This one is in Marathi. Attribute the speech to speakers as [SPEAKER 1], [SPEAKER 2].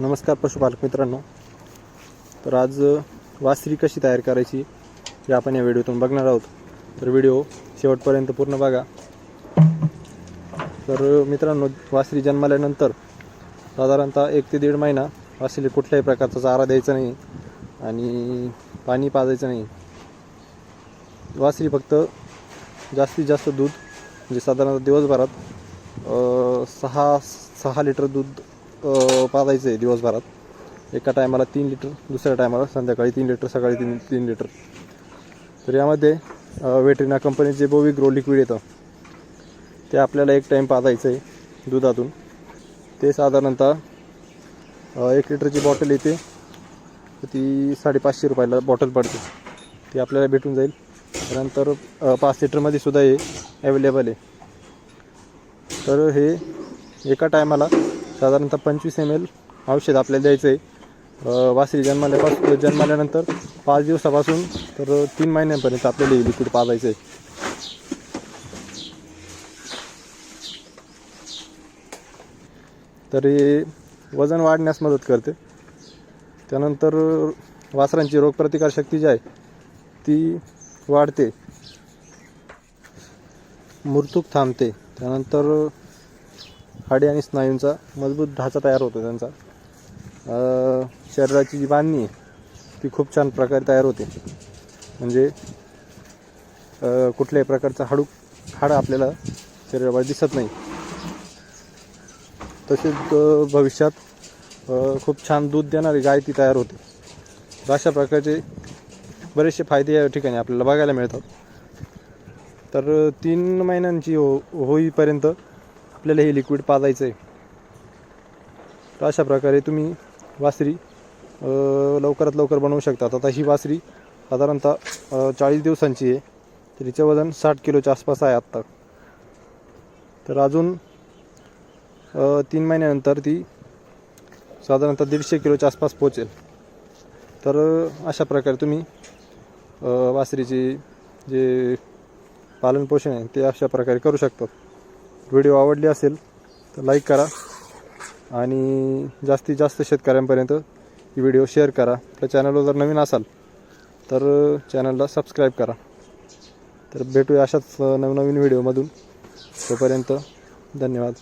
[SPEAKER 1] नमस्कार पशुपालक मित्रांनो. तर आज वासरी कशी तयार करायची हे आपण या व्हिडिओतून बघणार आहोत. तर व्हिडिओ शेवटपर्यंत पूर्ण बघा. तर मित्रांनो वासरी जन्माल्यानंतर साधारणतः एक ते दीड महिना वासरीला कुठल्याही प्रकारचा चारा द्यायचा नाही आणि पाणी पाजायचं नाही. वासरी फक्त जास्तीत जास्त दूध म्हणजे साधारणतः दिवसभरात सहा सहा लिटर दूध पाजायचं आहे दिवसभरात. एका टायमाला तीन लिटर दुसऱ्या टायमाला संध्याकाळी तीन लिटर सकाळी तीन तीन लिटर तर यामध्ये वेटरिना कंपनीचे बोवी ग्रो लिक्विड येतं. ते आपल्याला एक टाईम पाजायचं आहे दुधातून. ते साधारणतः एक लिटरची बॉटल येते. ती साडेपाचशे रुपयाला बॉटल पडते. ती आपल्याला भेटून जाईल. त्यानंतर पाच लिटरमध्ये सुद्धा हे अवेलेबल आहे. तर हे एका टायमाला साधारणतः पंचवीस एम एल औषध आपल्याला द्यायचं आहे वासरी जन्माल्यापासून जन्माल्यानंतर पाच दिवसापासून तर तीन महिन्यांपर्यंत आपल्याला हे लिक्विड पाजायचं आहे तर हे वजन वाढण्यास मदत करते. त्यानंतर वासरांची रोगप्रतिकारशक्ती जी आहे ती वाढते. मृतूक थांबते. त्यानंतर हाडे आणि स्नायूंचा मजबूत ढाचा तयार होतो त्यांचा. शरीराची जी बांधणी आहे ती खूप छान प्रकारे तयार होते. म्हणजे कुठल्याही प्रकारचा हाडू हाड आपल्याला शरीरावर दिसत नाही. तसेच भविष्यात खूप छान दूध देणारी गाय ती तयार होते. तर अशा प्रकारचे बरेचसे फायदे या ठिकाणी आपल्याला बघायला मिळतात. तर तीन महिन्यांची हो होईपर्यंत आपल्याला हे लिक्विड पाजायचं आहे तर अशा प्रकारे तुम्ही वासरी लवकरात लवकर बनवू शकता आता ही वासरी साधारणतः चाळीस दिवसांची आहे. तर हिचं वजन साठ किलोच्या आसपास आहे आत्ता. तर अजून तीन महिन्यानंतर ती साधारणतः दीडशे किलोच्या आसपास पोचेल तर अशा प्रकारे तुम्ही वासरीची जे पालनपोषण आहे ते अशा प्रकारे करू शकतात. व्हिडिओ आवडली असेल तर लाईक करा. आणि जास्तीत जास्त शेतकऱ्यांपर्यंत ही व्हिडिओ शेअर करा. आपल्या चॅनलवर जर नवीन असाल तर चॅनलला सबस्क्राईब करा. तर भेटूया अशाच नवनवीन व्हिडिओमधून. तोपर्यंत धन्यवाद.